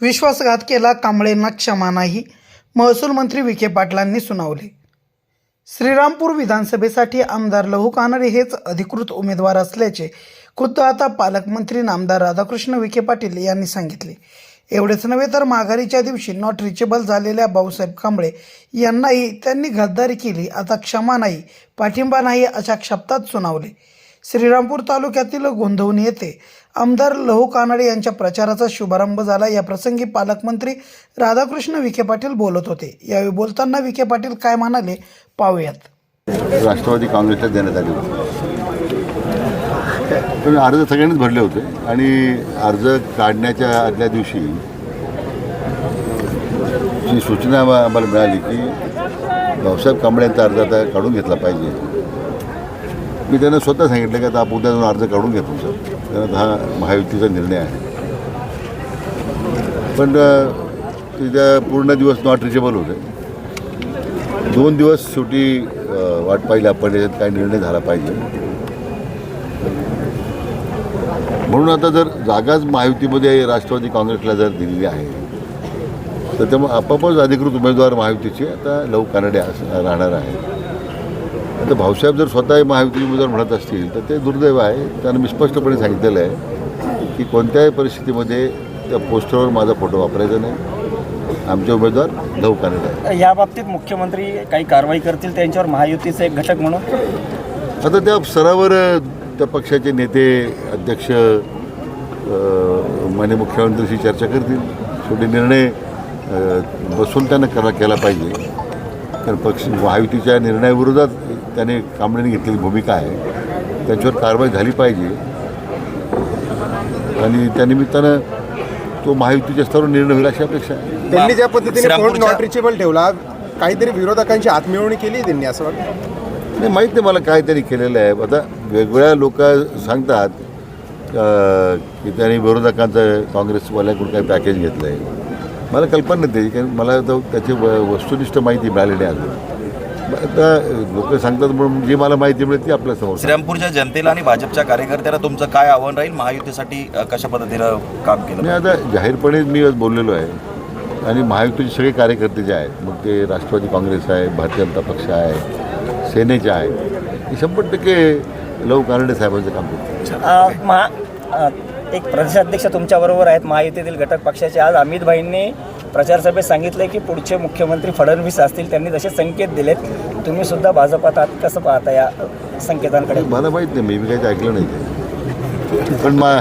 विश्वासघात केला कांबळेंना क्षमा नाही महसूल मंत्री विखे पाटलांनी सुनावले. श्रीरामपूर विधानसभेसाठी आमदार लहू कानडे हेच अधिकृत उमेदवार असल्याचे खुद्द आता पालकमंत्री नामदार राधाकृष्ण विखे पाटील यांनी सांगितले. एवढेच नव्हे तर माघारीच्या दिवशी नॉट रिचेबल झालेल्या भाऊसाहेब कांबळे यांनाही त्यांनी गद्दारी केली आता क्षमा नाही पाठिंबा नाही अशा शब्दात सुनावले. श्रीरामपूर तालुक्यातील गोंधवणी येथे आमदार लहू कानडे यांच्या प्रचाराचा शुभारंभ झाला. या प्रसंगी पालकमंत्री राधाकृष्ण विखे पाटील बोलत होते. यावेळी बोलताना विखे पाटील काय म्हणाले पाहूयात. राष्ट्रवादी काँग्रेसला देण्यात आले होते. पण अर्ज सगळ्यांनीच भरले होते. आणि अर्ज काढण्याच्या आदल्या दिवशी जी सूचना आम्हाला मिळाली की भाऊसाहेब कांबळेंचा अर्ज आता काढून घेतला पाहिजे. मी त्यांना स्वतः सांगितलं की आता आपण उद्या जाऊन अर्ज काढून घेतो सर त्यानंतर हा महायुतीचा निर्णय आहे. पण त्या तिथं पूर्ण दिवस नॉट रिचेबल होते. दोन दिवस शेवटी वाट पाहिली आपण याच्यात काय निर्णय झाला पाहिजे. म्हणून आता जर जागाच महायुतीमध्ये राष्ट्रवादी काँग्रेसला जर दिलेली आहे तर त्यामुळे आपापच अधिकृत उमेदवार महायुतीचे आता लव कानडे असं राहणार आहे आता भाऊसाहेब जर स्वतः महायुती उमेदवार म्हणत असतील तर ते दुर्दैव आहे. त्यानं मी स्पष्टपणे सांगितलेलं आहे की कोणत्याही परिस्थितीमध्ये त्या पोस्टरवर माझा फोटो वापरायचा नाही. आमचे उमेदवार कानडे आहे या बाबतीत मुख्यमंत्री काही कारवाई करतील त्यांच्यावर महायुतीचे एक घटक म्हणून? आता त्या स्तरावर त्या पक्षाचे नेते अध्यक्ष माननीय मुख्यमंत्र्यांशी चर्चा करतील. शेवटी निर्णय बसून त्यांना करा केला पाहिजे. कारण पक्ष महायुतीच्या निर्णयाविरोधात त्याने कांबळेने घेतलेली भूमिका आहे. त्यांच्यावर कारवाई झाली पाहिजे. आणि त्यानिमित्तानं तो महायुतीच्या स्तरावर निर्णय होईल अशी अपेक्षा आहे. त्यांनी ज्या पद्धतीने नॉट रिचेबल ठेवला काहीतरी विरोधकांची आत्मिळवणी केली त्यांनी असं वाटतं? नाही माहीत नाही मला काय त्यांनी केलेलं आहे. आता वेगवेगळ्या लोक सांगतात की त्यांनी विरोधकांचं काँग्रेसवाल्याकडून काही पॅकेज घेतलं आहे मला कल्पना नाही त्याची कारण मला तर त्याची व वस्तुनिष्ठ माहिती मिळाली नाही अजून. आता लोक सांगतात म्हणून जी मला माहिती मिळते ती आपल्यासमोर. श्रीरामपूरच्या जनतेला आणि भाजपच्या कार्यकर्त्यांना तुमचं काय आव्हान राहील? महायुतीसाठी कशा पद्धतीनं काम केलं मी आता जाहीरपणे मी आज बोललेलो आहे. आणि महायुतीचे सगळे कार्यकर्ते जे आहेत मग ते राष्ट्रवादी काँग्रेस आहे भारतीय जनता पक्ष आहे सेनेचे आहे हे शंभर टक्के लव कानडे साहेबांचं काम करतील अ, महा एक प्रदेशाध्यक्ष तुमच्याबरोबर आहेत महायुतीतील घटक पक्षाचे. आज अमित भाईंनी प्रचारसभेत सांगितलं की पुढचे मुख्यमंत्री फडणवीस असतील त्यांनी जसे संकेत दिलेत तुम्ही सुद्धा भाजपात आहात. कसं पाहता या संकेतांकडे? मला माहीत नाही मी काही ऐकलं नाही पण मा